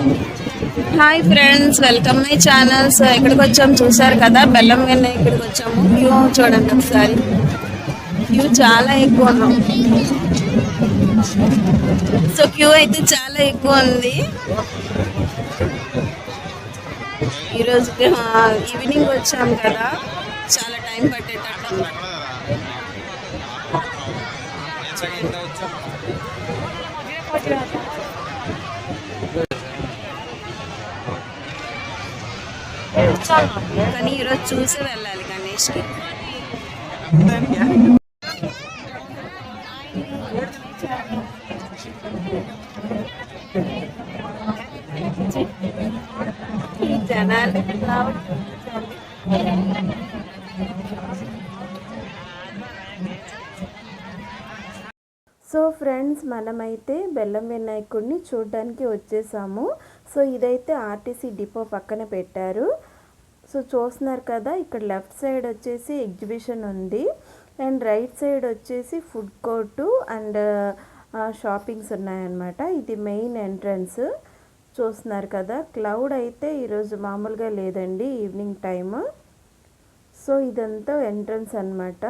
Hi friends welcome my channel so ఎక్కడికి వచ్చాము చూసారు కదా? బెల్లం వెన్న ఇక్కడికి వచ్చాము. క్యూ చూడండి ఒకసారి. క్యూ చాలా ఎక్కువ ఉన్నాం. సో క్యూ అయితే చాలా ఎక్కువ ఉంది. ఈరోజు ఈవినింగ్ వచ్చాము కదా? చాలా టైం పట్టేటట్టు ఉంది. కానీ ఈరోజు చూసి వెళ్ళాలి గణేష్కి. ఈ జనాలు సో ఫ్రెండ్స్ మనమైతే బెల్లం వినాయకుడిని చూడడానికి వచ్చేసాము. సో ఇదైతే ఆర్టీసీ డిపో పక్కన పెట్టారు. సో చూస్తున్నారు కదా ఇక్కడ లెఫ్ట్ సైడ్ వచ్చేసి ఎగ్జిబిషన్ ఉంది. అండ్ రైట్ సైడ్ వచ్చేసి ఫుడ్ కోర్టు అండ్ షాపింగ్స్ ఉన్నాయన్నమాట. ఇది మెయిన్ ఎంట్రన్స్. చూస్తున్నారు కదా క్లౌడ్ అయితే ఈరోజు మామూలుగా లేదండి ఈవినింగ్ టైము. సో ఇదంతా ఎంట్రన్స్ అన్నమాట.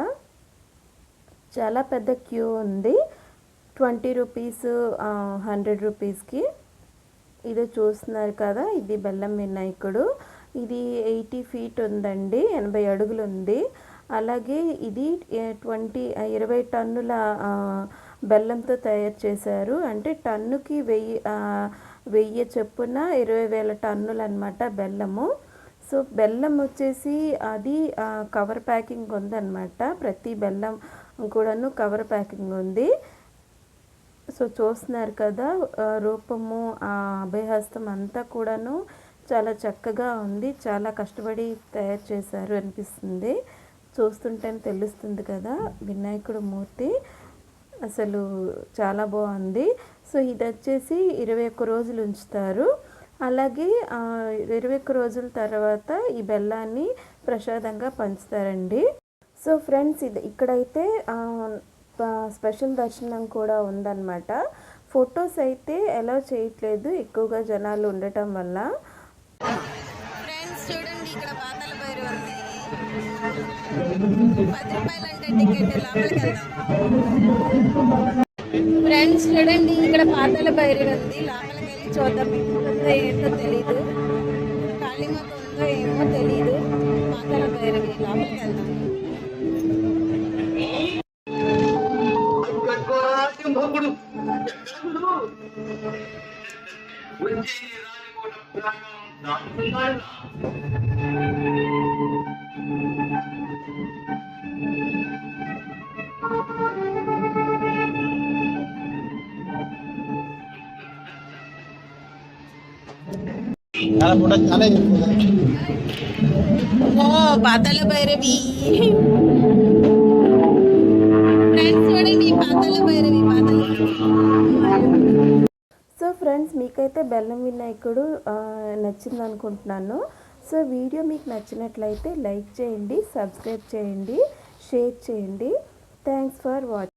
చాలా పెద్ద క్యూ ఉంది. ట్వంటీ రూపీస్ హండ్రెడ్ రూపీస్కి. ఇది చూస్తున్నారు కదా ఇది బెల్లం వినాయకుడు. ఇది ఎయిటీ ఫీట్ ఉందండి ఎనభై అడుగులు ఉంది. అలాగే ఇది ట్వంటీ ఇరవై టన్నుల బెల్లంతో తయారు చేశారు. అంటే టన్నుకి వెయ్యి వెయ్యి చొప్పున ఇరవై వేల టన్నులు అనమాట బెల్లము. సో బెల్లం వచ్చేసి అది కవర్ ప్యాకింగ్ ఉందన్నమాట. ప్రతి బెల్లం కూడాను కవర్ ప్యాకింగ్ ఉంది. సో చూస్తున్నారు కదా రూపము ఆ అభయహస్తం అంతా కూడాను చాలా చక్కగా ఉంది. చాలా కష్టపడి తయారు చేశారు అనిపిస్తుంది. చూస్తుంటే తెలుస్తుంది కదా వినాయకుడు మూర్తి అసలు చాలా బాగుంది. సో ఇది వచ్చేసి ఇరవై ఒక్క రోజులు ఉంచుతారు. అలాగే ఇరవై ఒక్క రోజుల తర్వాత ఈ బెల్లాన్ని ప్రసాదంగా పంచుతారండి. సో ఫ్రెండ్స్ ఇది ఇక్కడైతే స్పెషల్ దర్శనం కూడా ఉందన్నమాట. ఫొటోస్ అయితే ఎలా చేయట్లేదు ఎక్కువగా జనాలు ఉండటం వల్ల. ఫ్రెండ్స్ చూడండి ఇక్కడ పాతాల భైరవి ఉంది. పది రూపాయలు అంటే టికెట్ లోపలికి వెళ్దాం. ఫ్రెండ్స్ చూడండి ఇక్కడ పాతాల భైరవి ఉంది. లోపలికి వెళ్ళి చూద్దాం. ఉందో ఏంటో తెలీదు. కాళీమాత ఉందో ఏమో తెలీదు. పాతాల భైరవి లోపలికి వెళ్దాం. సింహకుడు. రాజకోట ప్రాంగణం ఓ పాతాల భైరవి. ఫ్రెండ్స్ చూడండి పాతాల భైరవి పాతాల ఫ్రెండ్స్ మీకైతే బెల్లం వినాయకుడు నచ్చింది అనుకుంటున్నాను సో వీడియో మీకు నచ్చినట్లయితే లైక్ చేయండి సబ్స్క్రైబ్ చేయండి షేర్ చేయండి. Thanks for watching